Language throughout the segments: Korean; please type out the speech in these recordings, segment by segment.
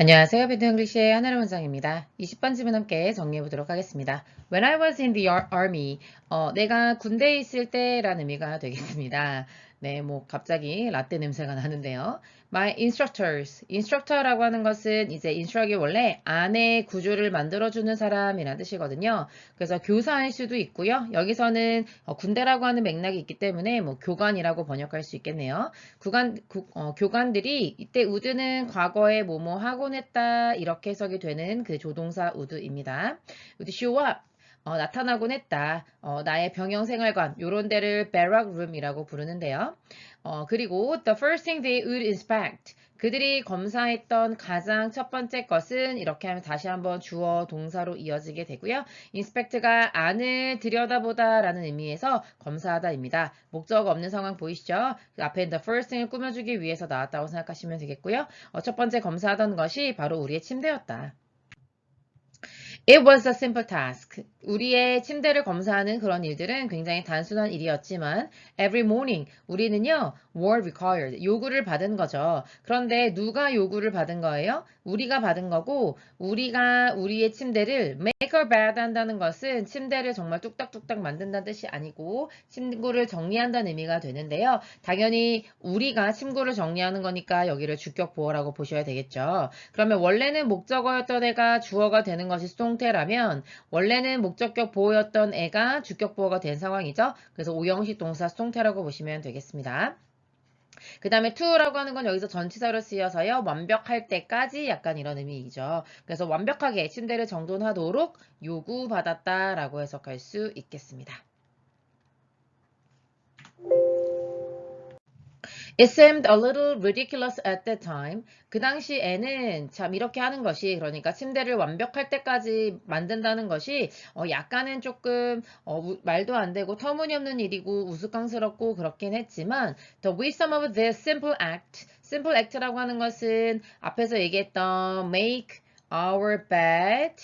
안녕하세요. 잉글리시의 하나의 원장입니다. 20번 질문 함께 정리해 보도록 하겠습니다. When I was in the ar- army, 어, 내가 군대에 있을 때라는 의미가 되겠습니다. 네, 뭐 갑자기 라떼 냄새가 나는데요. My instructors, instructor라고 하는 것은 이제 instruct이 원래 안에 구조를 만들어주는 사람이라는 뜻이거든요. 그래서 교사일 수도 있고요. 여기서는 어, 군대라고 하는 맥락이 있기 때문에 뭐 교관이라고 번역할 수 있겠네요. 구간, 구- 어, 교관들이 이때 우드는 과거에 뭐뭐 하곤 했다 이렇게 해석이 되는 그 조동사 우드입니다. 우드 show up 어, 나타나곤 했다. 어, 나의 병영 생활관 요런 데를 barrack room이라고 부르는데요. 어, 그리고 the first thing they would inspect 그들이 검사했던 가장 첫 번째 것은 이렇게 하면 다시 한번 주어 동사로 이어지게 되고요. inspect가 안을 들여다보다 라는 의미에서 검사하다입니다. 목적 없는 상황 보이시죠? 그 앞에 the first thing을 꾸며주기 위해서 나왔다고 생각하시면 되겠고요. 어, 첫 번째 검사하던 것이 바로 우리의 침대였다. It was a simple task. 우리의 침대를 검사하는 그런 일들은 굉장히 단순한 일이었지만 every morning 우리는요 were required 요구를 받은 거죠. 그런데 누가 요구를 받은 거예요? 우리가 받은 거고 우리가 우리의 침대를 make or bed 한다는 것은 침대를 정말 뚝딱뚝딱 만든다는 뜻이 아니고 침구를 정리한다는 의미가 되는데요. 당연히 우리가 침구를 정리하는 거니까 여기를 주격 보어라고 보셔야 되겠죠. 그러면 원래는 목적어였던 애가 주어가 되는 것이 수동태라면 원래는 목 적격 보어였던 애가 주격 보어가 된 상황이죠. 그래서 오형식 동사 수동태라고 보시면 되겠습니다. 그 다음에 to라고 하는 건 여기서 전치사로 쓰여서요. 완벽할 때까지 약간 이런 의미이죠. 그래서 완벽하게 침대를 정돈하도록 요구받았다라고 해석할 수 있겠습니다. It seemed a little ridiculous at that time. 그 당시에는 참 이렇게 하는 것이 그러니까 침대를 완벽할 때까지 만든다는 것이 어, 약간은 조금 어, 우- 말도 안 되고 터무니없는 일이고 우스꽝스럽고 그렇긴 했지만 the wisdom of this simple act, simple act라고 하는 것은 앞에서 얘기했던 make our bed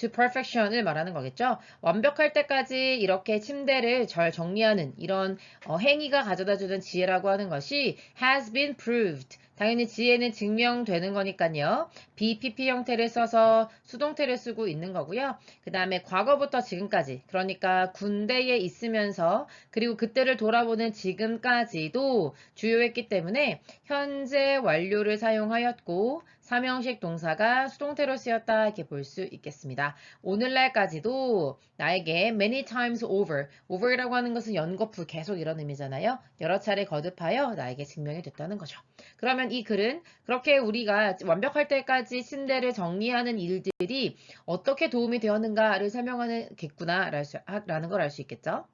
to perfection을 말하는 거겠죠. 완벽할 때까지 이렇게 침대를 잘 정리하는 이런 어, 행위가 가져다주는 지혜라고 하는 것이 has been proved. 당연히 지혜는 증명되는 거니까요. BPP 형태를 써서 수동태를 쓰고 있는 거고요. 그 다음에 과거부터 지금까지 그러니까 군대에 있으면서 그리고 그때를 돌아보는 지금까지도 주요했기 때문에 현재 완료를 사용하였고 삼형식 동사가 수동태로 쓰였다 이렇게 볼 수 있겠습니다. 오늘날까지도 나에게 many times over, over이라고 하는 것은 연거푸 계속 이런 의미잖아요. 여러 차례 거듭하여 나에게 증명이 됐다는 거죠. 그러면 이 글은 그렇게 우리가 완벽할 때까지 침대를 정리하는 일들이 어떻게 도움이 되었는가를 설명하겠구나라는 걸 알 수 있겠죠.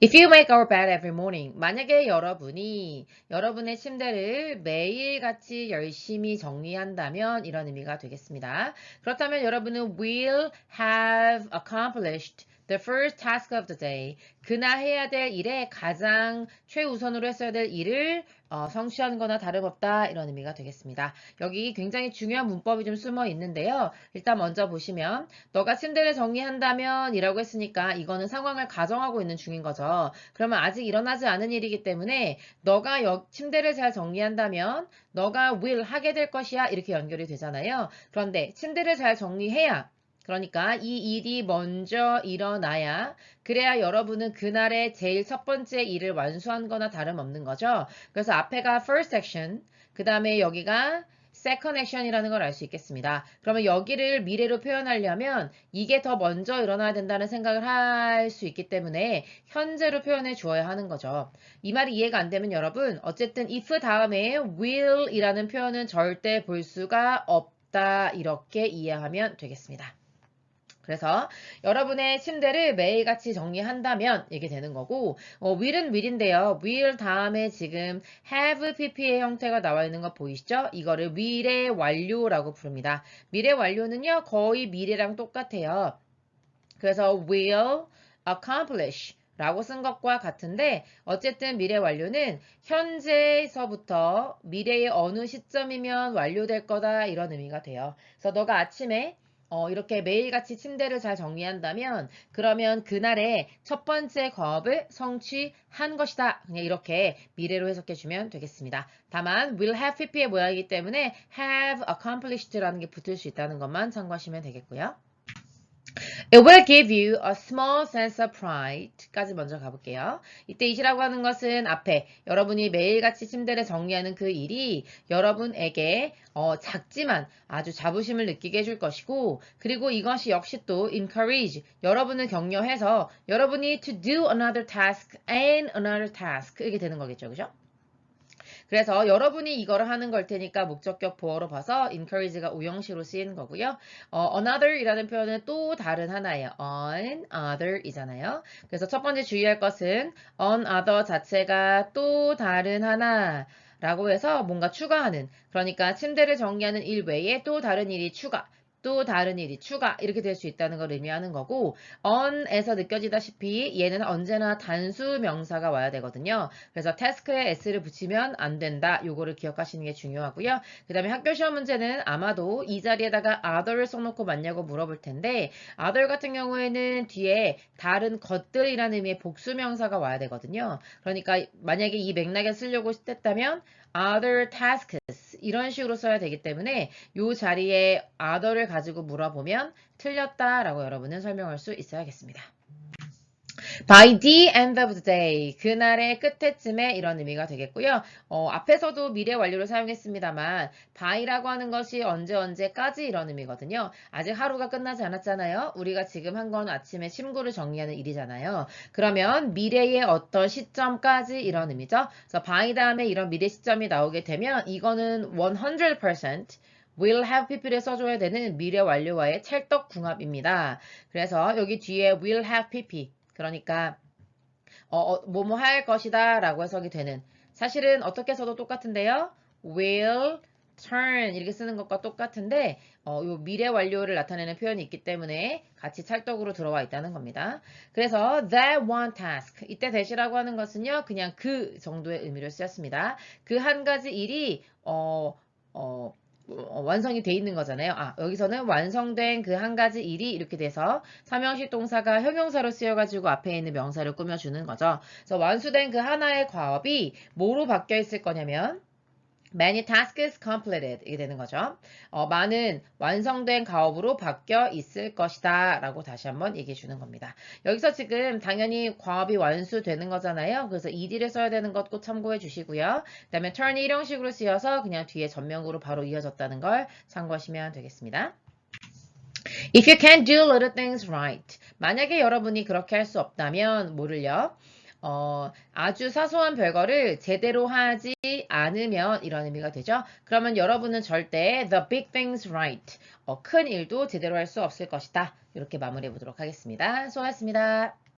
If you make our bed every morning, 만약에 여러분이 여러분의 침대를 매일같이 열심히 정리한다면 이런 의미가 되겠습니다. 그렇다면 여러분은 will have accomplished the first task of the day. 그날 해야 될 일에 가장 최우선으로 했어야 될 일을 어, 성취하는 거나 다름없다 이런 의미가 되겠습니다. 여기 굉장히 중요한 문법이 좀 숨어 있는데요. 일단 먼저 보시면 너가 침대를 정리한다면 이라고 했으니까 이거는 상황을 가정하고 있는 중인 거죠. 그러면 아직 일어나지 않은 일이기 때문에 너가 여- 침대를 잘 정리한다면 너가 will 하게 될 것이야 이렇게 연결이 되잖아요. 그런데 침대를 잘 정리해야 그러니까 이 일이 먼저 일어나야 그래야 여러분은 그날의 제일 첫 번째 일을 완수한 거나 다름없는 거죠. 그래서 앞에가 first action, 그 다음에 여기가 second action이라는 걸 알 수 있겠습니다. 그러면 여기를 미래로 표현하려면 이게 더 먼저 일어나야 된다는 생각을 할 수 있기 때문에 현재로 표현해 주어야 하는 거죠. 이 말이 이해가 안 되면 여러분 어쨌든 if 다음에 will이라는 표현은 절대 볼 수가 없다 이렇게 이해하면 되겠습니다. 그래서 여러분의 침대를 매일같이 정리한다면 이게 되는 거고 어, will은 will인데요. will 다음에 지금 have pp의 형태가 나와 있는 거 보이시죠? 이거를 미래 완료라고 부릅니다. 미래 완료는요. 거의 미래랑 똑같아요. 그래서 will accomplish 라고 쓴 것과 같은데 어쨌든 미래 완료는 현재에서부터 미래의 어느 시점이면 완료될 거다 이런 의미가 돼요. 그래서 너가 아침에 어, 이렇게 매일같이 침대를 잘 정리한다면 그러면 그날의 첫 번째 과업을 성취한 것이다. 그냥 이렇게 미래로 해석해 주면 되겠습니다. 다만 will have pp의 모양이기 때문에 have accomplished라는 게 붙을 수 있다는 것만 참고하시면 되겠고요. It will give you a small sense of pride까지 먼저 가볼게요. 이때 it이라고 하는 것은 앞에 여러분이 매일같이 침대를 정리하는 그 일이 여러분에게 어, 작지만 아주 자부심을 느끼게 해줄 것이고 그리고 이것이 역시 또 encourage 여러분을 격려해서 여러분이 to do another task and another task 이렇게 되는 거겠죠. 그죠? 그래서 여러분이 이거를 하는 걸 테니까 목적격 보어로 봐서 encourage가 우형시로 쓰이는 거고요. 어, another이라는 표현은 또 다른 하나예요. another이잖아요. 그래서 첫 번째 주의할 것은 another 자체가 또 다른 하나 라고 해서 뭔가 추가하는 그러니까 침대를 정리하는 일 외에 또 다른 일이 추가 또 다른 일이 추가 이렇게 될 수 있다는 걸 의미하는 거고 on에서 느껴지다시피 얘는 언제나 단수 명사가 와야 되거든요. 그래서 task에 s를 붙이면 안 된다. 요거를 기억하시는 게 중요하고요. 그 다음에 학교 시험 문제는 아마도 이 자리에다가 other를 써놓고 맞냐고 물어볼 텐데 other 같은 경우에는 뒤에 다른 것들이라는 의미의 복수 명사가 와야 되거든요. 그러니까 만약에 이 맥락에 쓰려고 했다면 other tasks 이런 식으로 써야 되기 때문에 이 자리에 other를 가지고 물어보면 틀렸다라고 여러분은 설명할 수 있어야겠습니다. By the end of the day. 그날의 끝에쯤에 이런 의미가 되겠고요. 어, 앞에서도 미래 완료를 사용했습니다만 by라고 하는 것이 언제 언제까지 이런 의미거든요. 아직 하루가 끝나지 않았잖아요. 우리가 지금 한 건 아침에 침구를 정리하는 일이잖아요. 그러면 미래의 어떤 시점까지 이런 의미죠. 그래서 by 다음에 이런 미래 시점이 나오게 되면 이거는 100% will have pp를 써줘야 되는 미래 완료와의 찰떡 궁합입니다. 그래서 여기 뒤에 will have pp 그러니까 어, 어, 뭐뭐 할 것이다 라고 해석이 되는 사실은 어떻게 써도 똑같은데요. will turn 이렇게 쓰는 것과 똑같은데 어, 요 미래 완료를 나타내는 표현이 있기 때문에 같이 찰떡으로 들어와 있다는 겁니다. 그래서 that one task 이때 that이라고 하는 것은요 그냥 그 정도의 의미를 쓰였습니다. 그 한 가지 일이 어, 어, 어, 완성이 돼 있는 거잖아요. 아, 여기서는 완성된 그 한 가지 일이 이렇게 돼서 삼형식 동사가 형용사로 쓰여가지고 앞에 있는 명사를 꾸며주는 거죠. 그래서 완수된 그 하나의 과업이 뭐로 바뀌어 있을 거냐면 many tasks completed 이게 되는 거죠. 어, 많은 완성된 가업으로 바뀌어 있을 것이다 라고 다시 한번 얘기해 주는 겁니다. 여기서 지금 당연히 과업이 완수되는 거잖아요. 그래서 ed를 써야 되는 것 꼭 참고해 주시고요. 그 다음에 turn이 일형식으로 쓰여서 그냥 뒤에 전명으로 바로 이어졌다는 걸 참고하시면 되겠습니다. If you can't do little things right. 만약에 여러분이 그렇게 할 수 없다면 뭐를요? 어, 아주 사소한 별거를 제대로 하지 않으면 이런 의미가 되죠. 그러면 여러분은 절대 the big things right. 어, 큰 일도 제대로 할 수 없을 것이다. 이렇게 마무리해 보도록 하겠습니다. 수고하셨습니다.